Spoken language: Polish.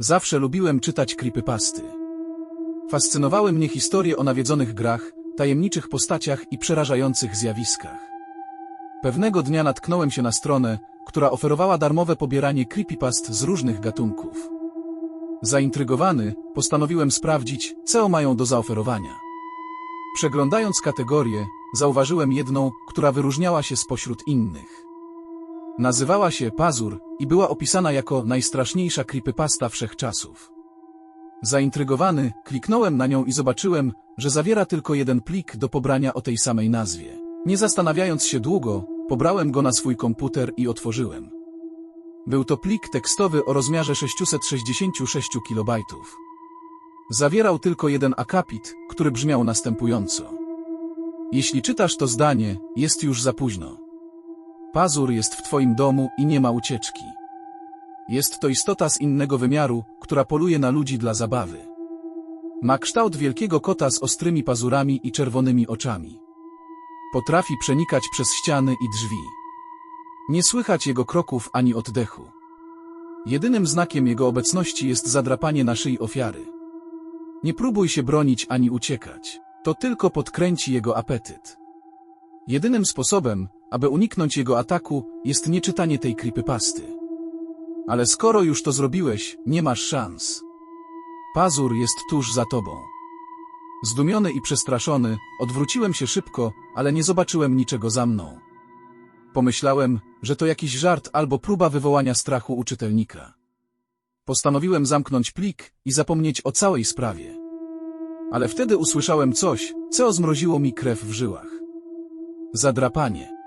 Zawsze lubiłem czytać creepypasty. Fascynowały mnie historie o nawiedzonych grach, tajemniczych postaciach i przerażających zjawiskach. Pewnego dnia natknąłem się na stronę, która oferowała darmowe pobieranie creepypast z różnych gatunków. Zaintrygowany, postanowiłem sprawdzić, co mają do zaoferowania. Przeglądając kategorie, zauważyłem jedną, która wyróżniała się spośród innych. Nazywała się Pazur i była opisana jako najstraszniejsza creepypasta wszechczasów. Zaintrygowany, kliknąłem na nią i zobaczyłem, że zawiera tylko jeden plik do pobrania o tej samej nazwie. Nie zastanawiając się długo, pobrałem go na swój komputer i otworzyłem. Był to plik tekstowy o rozmiarze 666 KB. Zawierał tylko jeden akapit, który brzmiał następująco. Jeśli czytasz to zdanie, jest już za późno. Pazur jest w twoim domu i nie ma ucieczki. Jest to istota z innego wymiaru, która poluje na ludzi dla zabawy. Ma kształt wielkiego kota z ostrymi pazurami i czerwonymi oczami. Potrafi przenikać przez ściany i drzwi. Nie słychać jego kroków ani oddechu. Jedynym znakiem jego obecności jest zadrapanie na szyi ofiary. Nie próbuj się bronić ani uciekać. To tylko podkręci jego apetyt. Jedynym sposobem, aby uniknąć jego ataku, jest nieczytanie tej creepypasty. Ale skoro już to zrobiłeś, nie masz szans. Pazur jest tuż za tobą. Zdumiony i przestraszony, odwróciłem się szybko, ale nie zobaczyłem niczego za mną. Pomyślałem, że to jakiś żart albo próba wywołania strachu u czytelnika. Postanowiłem zamknąć plik i zapomnieć o całej sprawie. Ale wtedy usłyszałem coś, co zmroziło mi krew w żyłach. Zadrapanie.